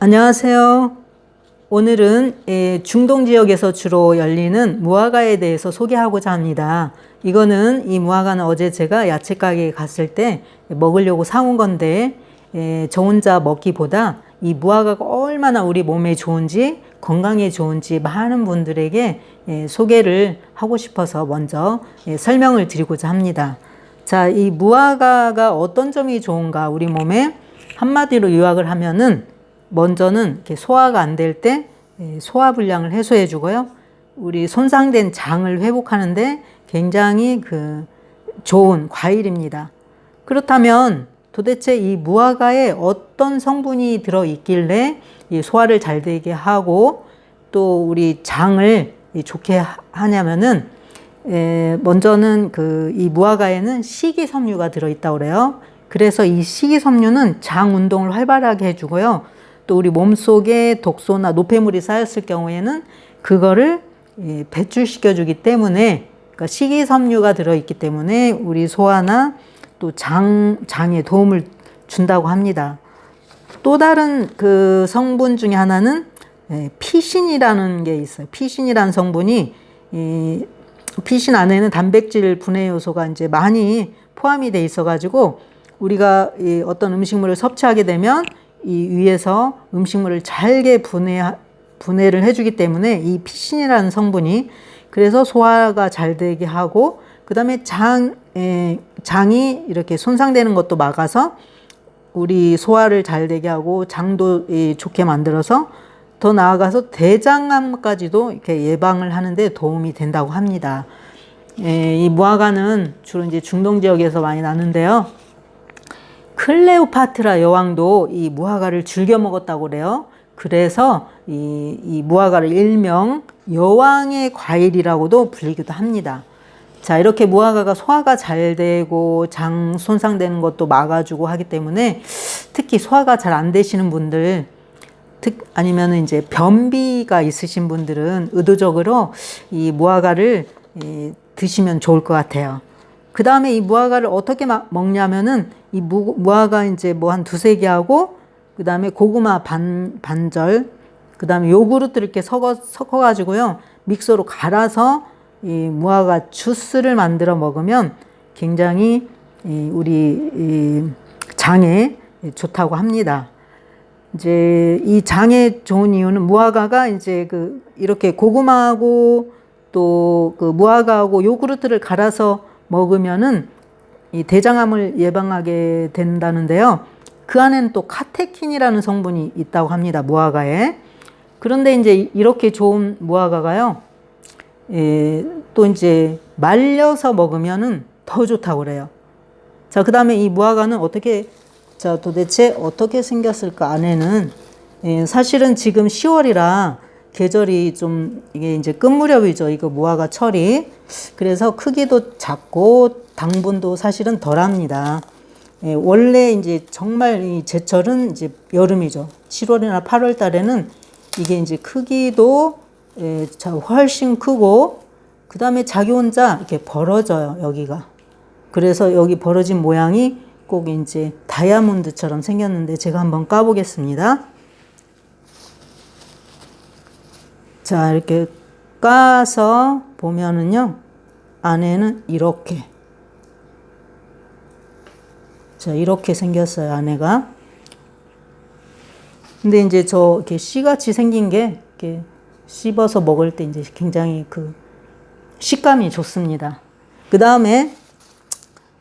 안녕하세요. 오늘은 예, 중동 지역에서 주로 열리는 무화과에 대해서 소개하고자 합니다. 이거는 이 무화과는 어제 제가 야채 가게에 갔을 때 먹으려고 사온 건데 예, 저 혼자 먹기보다 이 무화과가 얼마나 우리 몸에 좋은지 건강에 좋은지 많은 분들에게 예, 소개를 하고 싶어서 먼저 예, 설명을 드리고자 합니다. 자, 이 무화과가 어떤 점이 좋은가 우리 몸에 한마디로 요약을 하면은 먼저는 이렇게 소화가 안 될 때 소화 불량을 해소해 주고요. 우리 손상된 장을 회복하는데 굉장히 그 좋은 과일입니다. 그렇다면 도대체 이 무화과에 어떤 성분이 들어 있길래 이 소화를 잘 되게 하고 또 우리 장을 좋게 하냐면은 에, 먼저는 그 이 무화과에는 식이섬유가 들어 있다고 그래요. 그래서 이 식이섬유는 장 운동을 활발하게 해주고요. 또 우리 몸속에 독소나 노폐물이 쌓였을 경우에는 그거를 예, 배출시켜 주기 때문에 그러니까 식이섬유가 들어있기 때문에 우리 소화나 또 장, 장에 도움을 준다고 합니다. 또 다른 그 성분 중에 하나는 예, 피신이라는 게 있어요. 피신이라는 성분이 이 피신 안에는 단백질 분해 요소가 이제 많이 포함이 돼 있어 가지고 우리가 이 어떤 음식물을 섭취하게 되면 이 위에서 음식물을 잘게 분해 분해를 해주기 때문에 이 피신이라는 성분이 그래서 소화가 잘 되게 하고 그 다음에 장 에, 장이 이렇게 손상되는 것도 막아서 우리 소화를 잘 되게 하고 장도 이, 좋게 만들어서 더 나아가서 대장암까지도 이렇게 예방을 하는데 도움이 된다고 합니다. 에, 이 무화과는 주로 이제 중동 지역에서 많이 나는데요. 클레오파트라 여왕도 이 무화과를 즐겨 먹었다고 그래요. 그래서 이, 이 무화과를 일명 여왕의 과일이라고도 불리기도 합니다. 자, 이렇게 무화과가 소화가 잘 되고 장 손상되는 것도 막아주고 하기 때문에 특히 소화가 잘 안 되시는 분들, 특, 아니면 이제 변비가 있으신 분들은 의도적으로 이 무화과를 이, 드시면 좋을 것 같아요. 그 다음에 이 무화과를 어떻게 먹냐면은 이 무, 무화과 이제 뭐 한 두세 개 하고 그 다음에 고구마 반, 반절 그 다음에 요구르트를 이렇게 섞어, 섞어가지고요. 믹서로 갈아서 이 무화과 주스를 만들어 먹으면 굉장히 이 우리 이 장에 좋다고 합니다. 이제 이 장에 좋은 이유는 무화과가 이제 그 이렇게 고구마하고 또 그 무화과하고 요구르트를 갈아서 먹으면은 이 대장암을 예방하게 된다는데요. 그 안에는 또 카테킨이라는 성분이 있다고 합니다. 무화과에. 그런데 이제 이렇게 좋은 무화과가요. 예, 또 이제 말려서 먹으면은 더 좋다고 그래요. 자, 그 다음에 이 무화과는 어떻게, 자, 도대체 어떻게 생겼을까? 안에는, 예, 사실은 지금 10월이라 계절이 좀 이게 이제 끝 무렵이죠. 이거 무화과 철이. 그래서 크기도 작고 당분도 사실은 덜합니다. 예, 원래 이제 정말 이 제철은 이제 여름이죠. 7월이나 8월 달에는 이게 이제 크기도 예, 훨씬 크고 그 다음에 자기 혼자 이렇게 벌어져요. 여기가. 그래서 여기 벌어진 모양이 꼭 이제 다이아몬드처럼 생겼는데 제가 한번 까보겠습니다. 자, 이렇게 까서 보면은요, 안에는 이렇게. 자, 이렇게 생겼어요, 안에가. 근데 이제 저 이렇게 씨같이 생긴 게 이렇게 씹어서 먹을 때 이제 굉장히 그 식감이 좋습니다. 그 다음에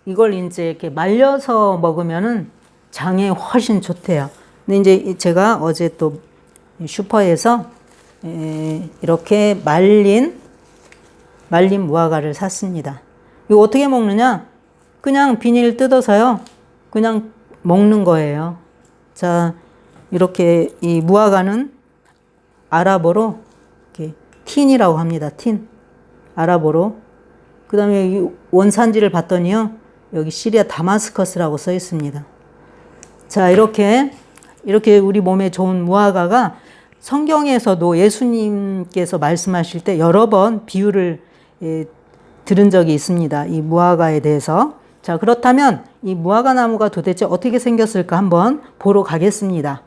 이걸 이제 이렇게 말려서 먹으면은 장에 훨씬 좋대요. 근데 이제 제가 어제 또 슈퍼에서 이렇게 말린 말린 무화과를 샀습니다. 이거 어떻게 먹느냐? 그냥 비닐 뜯어서요. 그냥 먹는 거예요. 자, 이렇게 이 무화과는 아랍어로 이렇게 틴이라고 합니다. 틴. 아랍어로. 그 다음에 원산지를 봤더니요. 여기 시리아 다마스커스라고 써 있습니다. 자, 이렇게, 이렇게 우리 몸에 좋은 무화과가 성경에서도 예수님께서 말씀하실 때 여러 번 비유를 예, 들은 적이 있습니다. 이 무화과에 대해서. 자, 그렇다면 이 무화과 나무가 도대체 어떻게 생겼을까 한번 보러 가겠습니다.